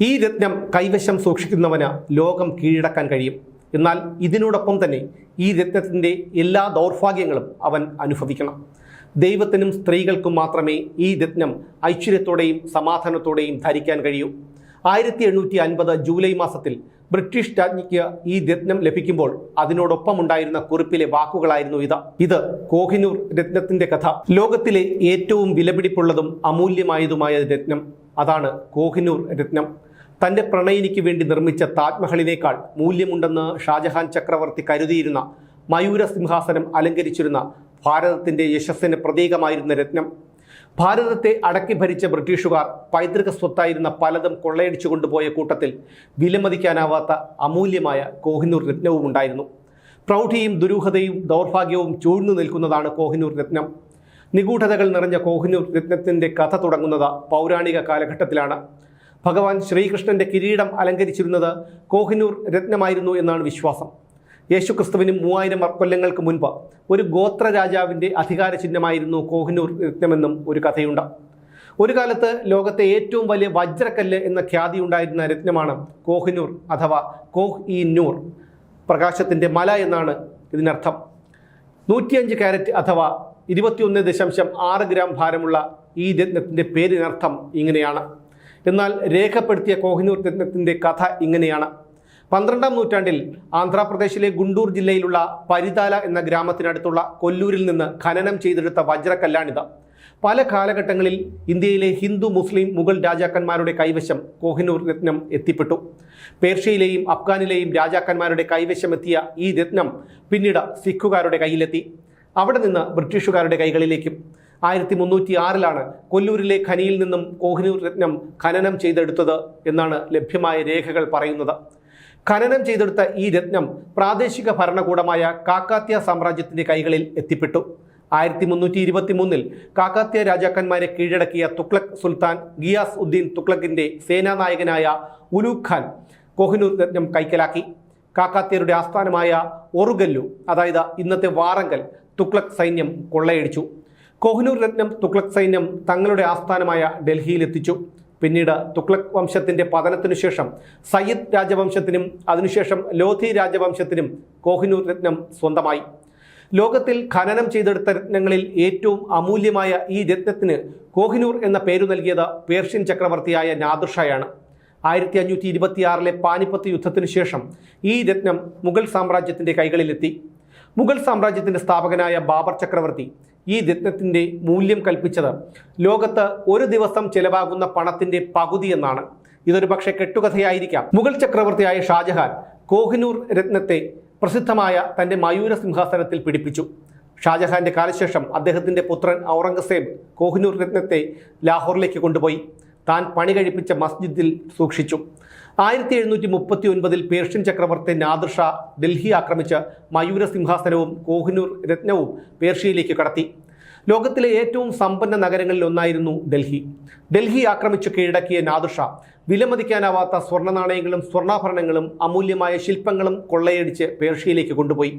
ഈ രത്നം കൈവശം സൂക്ഷിക്കുന്നവന് ലോകം കീഴടക്കാൻ കഴിയും. എന്നാൽ ഇതിനോടൊപ്പം തന്നെ ഈ രത്നത്തിന്റെ എല്ലാ ദൗർഭാഗ്യങ്ങളും അവൻ അനുഭവിക്കണം. ദൈവത്തിനും സ്ത്രീകൾക്കും മാത്രമേ ഈ രത്നം ഐശ്വര്യത്തോടെയും സമാധാനത്തോടെയും ധരിക്കാൻ കഴിയൂ. ആയിരത്തി എണ്ണൂറ്റി അൻപത് ജൂലൈ മാസത്തിൽ ബ്രിട്ടീഷ് രാജ്ഞിക്ക് ഈ രത്നം ലഭിക്കുമ്പോൾ അതിനോടൊപ്പം ഉണ്ടായിരുന്ന കുറിപ്പിലെ വാക്കുകളായിരുന്നു ഇത് ഇത് കോഹിനൂർ രത്നത്തിന്റെ കഥ. ലോകത്തിലെ ഏറ്റവും വിലപിടിപ്പുള്ളതും അമൂല്യമായതുമായ രത്നം. അതാണ് കോഹിനൂർ രത്നം. തന്റെ പ്രണയിനിക്ക് വേണ്ടി നിർമ്മിച്ച താജ്മഹലിനേക്കാൾ മൂല്യമുണ്ടെന്ന് ഷാജഹാൻ ചക്രവർത്തി കരുതിയിരുന്ന മയൂരസിംഹാസനം അലങ്കരിച്ചിരുന്ന ഭാരതത്തിന്റെ യശസ്സിന് പ്രതീകമായിരുന്ന രത്നം. ഭാരതത്തെ അടക്കി ഭരിച്ച ബ്രിട്ടീഷുകാർ പൈതൃക സ്വത്തായിരുന്ന പലതും കൊള്ളയടിച്ചു കൊണ്ടുപോയ കൂട്ടത്തിൽ വിലമതിക്കാനാവാത്ത അമൂല്യമായ കോഹിനൂർ രത്നവും ഉണ്ടായിരുന്നു പ്രൗഢിയും ദുരൂഹതയും ദൗർഭാഗ്യവും ചൂഴ്ന്നു നിൽക്കുന്നതാണ് കോഹിനൂർ രത്നം. നിഗൂഢതകൾ നിറഞ്ഞ കോഹിനൂർ രത്നത്തിന്റെ കഥ തുടങ്ങുന്നത് പൗരാണിക കാലഘട്ടത്തിലാണ്. ഭഗവാൻ ശ്രീകൃഷ്ണന്റെ കിരീടം അലങ്കരിച്ചിരുന്നത് കോഹിനൂർ രത്നമായിരുന്നു എന്നാണ് വിശ്വാസം. യേശുക്രിസ്തുവിനും മൂവായിരം കൊല്ലങ്ങൾക്ക് മുൻപ് ഒരു ഗോത്ര രാജാവിന്റെ അധികാര ചിഹ്നമായിരുന്നു കോഹിനൂർ രത്നമെന്നും ഒരു കഥയുണ്ട്. ഒരു കാലത്ത് ലോകത്തെ ഏറ്റവും വലിയ വജ്രക്കല്ല് എന്ന ഖ്യാതി ഉണ്ടായിരുന്ന രത്നമാണ് കോഹിനൂർ അഥവാ കോഹ് ഇ നൂർ പ്രകാശത്തിന്റെ മല എന്നാണ് ഇതിനർത്ഥം. നൂറ്റിയഞ്ച് ക്യാരറ്റ് അഥവാ ഇരുപത്തിയൊന്ന് ദശാംശം ആറ് ഗ്രാം ഭാരമുള്ള ഈ രത്നത്തിന്റെ പേരിനർത്ഥം ഇങ്ങനെയാണ്. എന്നാൽ രേഖപ്പെടുത്തിയ കോഹിനൂർ രത്നത്തിന്റെ കഥ ഇങ്ങനെയാണ്. പന്ത്രണ്ടാം നൂറ്റാണ്ടിൽ ആന്ധ്രാപ്രദേശിലെ ഗുണ്ടൂർ ജില്ലയിലുള്ള പരിതാല എന്ന ഗ്രാമത്തിനടുത്തുള്ള കൊല്ലൂരിൽ നിന്ന് ഖനനം ചെയ്തെടുത്ത വജ്രക്കല്ലാണിത്. പല കാലഘട്ടങ്ങളിൽ ഇന്ത്യയിലെ ഹിന്ദു മുസ്ലിം മുഗൾ രാജാക്കന്മാരുടെ കൈവശം കോഹിനൂർ രത്നം എത്തിപ്പെട്ടു. പേർഷ്യയിലെയും അഫ്ഗാനിലെയും രാജാക്കന്മാരുടെ കൈവശം എത്തിയ ഈ രത്നം പിന്നീട് സിഖുകാരുടെ കയ്യിലെത്തി. അവിടെ നിന്ന് ബ്രിട്ടീഷുകാരുടെ കൈകളിലേക്കും. ആയിരത്തി മുന്നൂറ്റി ആറിലാണ് കൊല്ലൂരിലെ ഖനിയിൽ നിന്നും കോഹിനൂർ രത്നം ഖനനം ചെയ്തെടുത്തത് എന്നാണ് ലഭ്യമായ രേഖകൾ പറയുന്നത്. ഖനനം ചെയ്തെടുത്ത ഈ രത്നം പ്രാദേശിക ഭരണകൂടമായ കാക്കാത്യ സാമ്രാജ്യത്തിന്റെ കൈകളിൽ എത്തിപ്പെട്ടു. ആയിരത്തി മുന്നൂറ്റി ഇരുപത്തി മൂന്നിൽ കാക്കാത്യ രാജാക്കന്മാരെ കീഴടക്കിയ തുക്ലക് സുൽത്താൻ ഗിയാസ് ഉദ്ദീൻ തുക്ലക്കിന്റെ സേനാനായകനായ ഉലൂഖ് ഖാൻ കോഹിനൂർ രത്നം കൈക്കലാക്കി. കാക്കാത്യരുടെ ആസ്ഥാനമായ ഒറുഗല്ലു അതായത് ഇന്നത്തെ വാറങ്കൽ തുക്ലക് സൈന്യം കൊള്ളയടിച്ചു. കോഹ്നൂർ രത്നം തുക്ലക് സൈന്യം തങ്ങളുടെ ആസ്ഥാനമായ ഡൽഹിയിലെത്തിച്ചു. പിന്നീട് തുക്ലക് വംശത്തിന്റെ പതനത്തിനു ശേഷം സയ്യിദ് രാജവംശത്തിനും അതിനുശേഷം ലോധി രാജവംശത്തിനും കോഹിനൂർ രത്നം സ്വന്തമായി. ലോകത്തിൽ ഖനനം ചെയ്തെടുത്ത രത്നങ്ങളിൽ ഏറ്റവും അമൂല്യമായ ഈ രത്നത്തിന് കോഹിനൂർ എന്ന പേരു നൽകിയത് പേർഷ്യൻ ചക്രവർത്തിയായ നാദുഷായാണ്. ആയിരത്തി അഞ്ഞൂറ്റി ഇരുപത്തിയാറിലെ പാനിപ്പത്ത് യുദ്ധത്തിനു ശേഷം ഈ രത്നം മുഗൾ സാമ്രാജ്യത്തിന്റെ കൈകളിലെത്തി. മുഗൾ സാമ്രാജ്യത്തിന്റെ സ്ഥാപകനായ ബാബർ ചക്രവർത്തി ഈ രത്നത്തിന്റെ മൂല്യം കൽപ്പിച്ചത് ലോകത്ത് ഒരു ദിവസം ചെലവാകുന്ന പണത്തിന്റെ പകുതി എന്നാണ്. ഇതൊരു പക്ഷേ കെട്ടുകഥയായിരിക്കാം. മുഗൾ ചക്രവർത്തിയായ ഷാജഹാൻ കോഹിനൂർ രത്നത്തെ പ്രസിദ്ധമായ തന്റെ മയൂര സിംഹാസനത്തിൽ പിടിപ്പിച്ചു. ഷാജഹാന്റെ കാലശേഷം അദ്ദേഹത്തിന്റെ പുത്രൻ ഔറംഗസേബ് കോഹിനൂർ രത്നത്തെ ലാഹോറിലേക്ക് കൊണ്ടുപോയി. താൻ പണി കഴിപ്പിച്ച മസ്ജിദിൽ സൂക്ഷിച്ചു. ആയിരത്തി എഴുന്നൂറ്റി മുപ്പത്തി ഒൻപതിൽ പേർഷ്യൻ ചക്രവർത്തി നാദിർ ഡൽഹി ആക്രമിച്ച് മയൂര സിംഹാസനവും കോഹിനൂർ രത്നവും പേർഷ്യയിലേക്ക് കടത്തി. ലോകത്തിലെ ഏറ്റവും സമ്പന്ന നഗരങ്ങളിൽ ഒന്നായിരുന്നു ഡൽഹി. ഡൽഹി ആക്രമിച്ച് കീഴടക്കിയ നാദിർ വിലമതിക്കാനാവാത്ത സ്വർണ നാണയങ്ങളും സ്വർണാഭരണങ്ങളും അമൂല്യമായ ശില്പങ്ങളും കൊള്ളയടിച്ച് പേർഷ്യയിലേക്ക് കൊണ്ടുപോയി.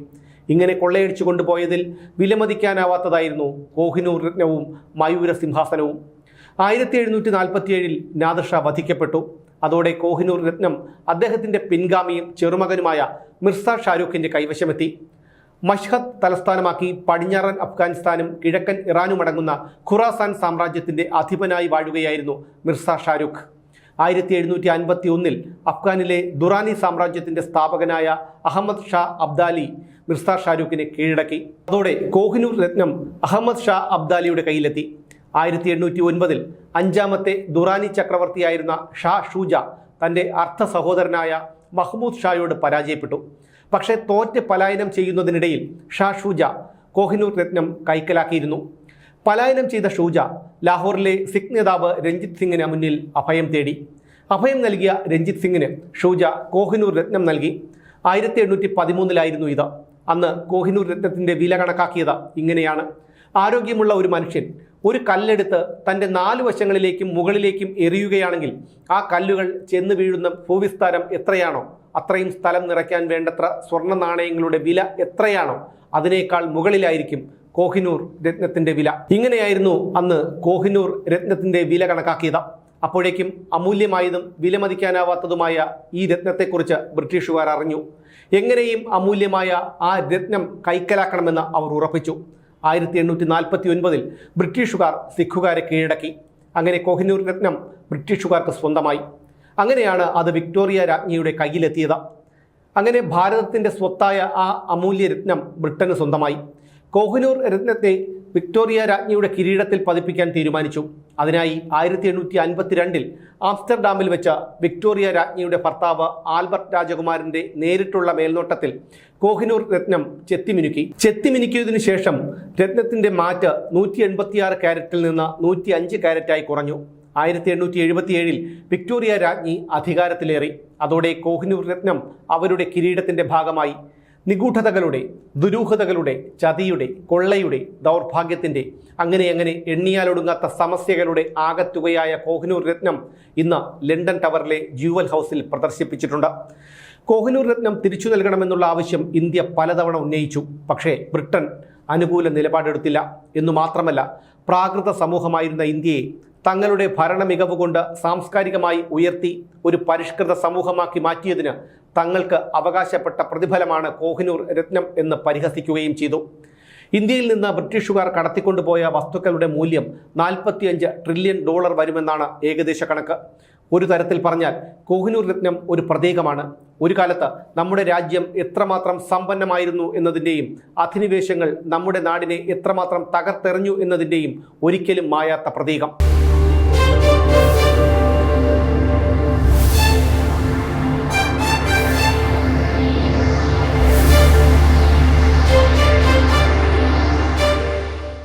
ഇങ്ങനെ കൊള്ളയടിച്ചു കൊണ്ടുപോയതിൽ വിലമതിക്കാനാവാത്തതായിരുന്നു കോഹിനൂർ രത്നവും മയൂര സിംഹാസനവും. ആയിരത്തി എഴുന്നൂറ്റി നാൽപ്പത്തിയേഴിൽ നാദർഷ വധിക്കപ്പെട്ടു. അതോടെ കോഹിനൂർ രത്നം അദ്ദേഹത്തിന്റെ പിൻഗാമിയും ചെറുമകനുമായ മിർസ ഷാരൂഖിന്റെ കൈവശമെത്തി. മഷ്ഹദ് തലസ്ഥാനമാക്കി പടിഞ്ഞാറൻ അഫ്ഗാനിസ്ഥാനും കിഴക്കൻ ഇറാനും അടങ്ങുന്ന ഖുറാസാൻ സാമ്രാജ്യത്തിന്റെ അധിപനായി വാഴുകയായിരുന്നു മിർസ ഷാരൂഖ്. ആയിരത്തി എഴുന്നൂറ്റി അൻപത്തി ഒന്നിൽ അഫ്ഗാനിലെ ദുറാനി സാമ്രാജ്യത്തിന്റെ സ്ഥാപകനായ അഹമ്മദ് ഷാ അബ്ദാലി മിർസ ഷാരൂഖിനെ കീഴടക്കി. അതോടെ കോഹിനൂർ രത്നം അഹമ്മദ് ഷാ അബ്ദാലിയുടെ കയ്യിലെത്തി. ആയിരത്തി എണ്ണൂറ്റി ഒൻപതിൽ അഞ്ചാമത്തെ ദുറാനി ചക്രവർത്തിയായിരുന്ന ഷാ ഷൂജ തന്റെ അർത്ഥ സഹോദരനായ മഹ്മൂദ് ഷായോട് പരാജയപ്പെട്ടു. പക്ഷേ തോറ്റ് പലായനം ചെയ്യുന്നതിനിടയിൽ ഷാ ഷൂജ കോഹിനൂർ രത്നം കൈക്കലാക്കിയിരുന്നു. പലായനം ചെയ്ത ഷൂജ ലാഹോറിലെ സിഖ് നേതാവ് രഞ്ജിത് സിംഗിന് മുന്നിൽ അഭയം തേടി. അഭയം നൽകിയ രഞ്ജിത് സിംഗിന് ഷൂജ കോഹിനൂർ രത്നം നൽകി. ആയിരത്തി എണ്ണൂറ്റി പതിമൂന്നിലായിരുന്നു ഇത്. അന്ന് കോഹിനൂർ രത്നത്തിന്റെ വില കണക്കാക്കിയത് ഇങ്ങനെയാണ്. ആരോഗ്യമുള്ള ഒരു മനുഷ്യൻ ഒരു കല്ലെടുത്ത് തന്റെ നാല് വശങ്ങളിലേക്കും മുകളിലേക്കും എറിയുകയാണെങ്കിൽ ആ കല്ലുകൾ ചെന്ന് വീഴുന്ന ഭൂവിസ്താരം എത്രയാണോ അത്രയും സ്ഥലം നിറയ്ക്കാൻ വേണ്ടത്ര സ്വർണ നാണയങ്ങളുടെ വില എത്രയാണോ അതിനേക്കാൾ മുകളിലായിരിക്കും കോഹിനൂർ രത്നത്തിന്റെ വില. ഇങ്ങനെയായിരുന്നു അന്ന് കോഹിനൂർ രത്നത്തിന്റെ വില കണക്കാക്കിയത്. അപ്പോഴേക്കും അമൂല്യമായതും വിലമതിക്കാനാവാത്തതുമായ ഈ രത്നത്തെക്കുറിച്ച് ബ്രിട്ടീഷുകാർ അറിഞ്ഞു. എങ്ങനെയും അമൂല്യമായ ആ രത്നം കൈക്കലാക്കണമെന്ന് അവർ ഉറപ്പിച്ചു. ആയിരത്തി എണ്ണൂറ്റി നാൽപ്പത്തി ഒൻപതിൽ ബ്രിട്ടീഷുകാർ സിഖുകാരെ കീഴടക്കി. അങ്ങനെ കോഹിനൂർ രത്നം ബ്രിട്ടീഷുകാർക്ക് സ്വന്തമായി. അങ്ങനെയാണ് അത് വിക്ടോറിയ രാജ്ഞിയുടെ കയ്യിലെത്തിയത്. അങ്ങനെ ഭാരതത്തിന്റെ സ്വത്തായ ആ അമൂല്യ രത്നം ബ്രിട്ടന് സ്വന്തമായി. കോഹിനൂർ രത്നത്തെ വിക്ടോറിയ രാജ്ഞിയുടെ കിരീടത്തിൽ പതിപ്പിക്കാൻ തീരുമാനിച്ചു. അതിനായി ആയിരത്തി എണ്ണൂറ്റി അൻപത്തിരണ്ടിൽ ആംസ്റ്റർഡാമിൽ വെച്ച വിക്ടോറിയ രാജ്ഞിയുടെ ഭർത്താവ് ആൽബർട്ട് രാജകുമാരന്റെ നേരിട്ടുള്ള മേൽനോട്ടത്തിൽ കോഹിനൂർ രത്നം ചെത്തിമിനുക്കി. ചെത്തിമിനുക്കിയതിനു ശേഷം രത്നത്തിന്റെ മാറ്റ് നൂറ്റി എൺപത്തിയാറ് ക്യാരറ്റിൽ നിന്ന് നൂറ്റി അഞ്ച് ക്യാരറ്റായി കുറഞ്ഞു. ആയിരത്തി എണ്ണൂറ്റി എഴുപത്തിയേഴിൽ വിക്ടോറിയ രാജ്ഞി അധികാരത്തിലേറി. അതോടെ കോഹിനൂർ രത്നം അവരുടെ കിരീടത്തിന്റെ ഭാഗമായി. നിഗൂഢതകളുടെ ദുരൂഹതകളുടെ ചതിയുടെ കൊള്ളയുടെ ദൗർഭാഗ്യത്തിന്റെ അങ്ങനെ അങ്ങനെ എണ്ണിയാലൊടുങ്ങാത്ത സമസ്യകളുടെ ആകത്തുകയായ കോഹിനൂർ രത്നം ഇന്ന് ലണ്ടൻ ടവറിലെ ജ്യുവൽ ഹൗസിൽ പ്രദർശിപ്പിച്ചിട്ടുണ്ട്. കോഹിനൂർ രത്നം തിരിച്ചു നൽകണമെന്നുള്ള ആവശ്യം ഇന്ത്യ പലതവണ ഉന്നയിച്ചു. പക്ഷേ ബ്രിട്ടൻ അനുകൂല നിലപാടെടുത്തില്ല. എന്നു മാത്രമല്ല പ്രാകൃത സമൂഹമായിരുന്ന ഇന്ത്യയെ തങ്ങളുടെ ഭരണ മികവ് കൊണ്ട് സാംസ്കാരികമായി ഉയർത്തി ഒരു പരിഷ്കൃത സമൂഹമാക്കി മാറ്റിയതിന് തങ്ങൾക്ക് അവകാശപ്പെട്ട പ്രതിഫലമാണ് കോഹിനൂർ രത്നം എന്ന് പരിഹസിക്കുകയും ചെയ്തു. ഇന്ത്യയിൽ നിന്ന് ബ്രിട്ടീഷുകാർ കടത്തിക്കൊണ്ടുപോയ വസ്തുക്കളുടെ മൂല്യം നാൽപ്പത്തിയഞ്ച് ട്രില്യൺ ഡോളർ വരുമെന്നാണ് ഏകദേശ കണക്ക്. ഒരു തരത്തിൽ പറഞ്ഞാൽ കോഹിനൂർ രത്നം ഒരു പ്രതീകമാണ്. ഒരു കാലത്ത് നമ്മുടെ രാജ്യം എത്രമാത്രം സമ്പന്നമായിരുന്നു എന്നതിന്റെയും അധിനിവേശങ്ങൾ നമ്മുടെ നാടിനെ എത്രമാത്രം തകർത്തെറിഞ്ഞു എന്നതിന്റെയും ഒരിക്കലും മായാത്ത പ്രതീകം. Thank you.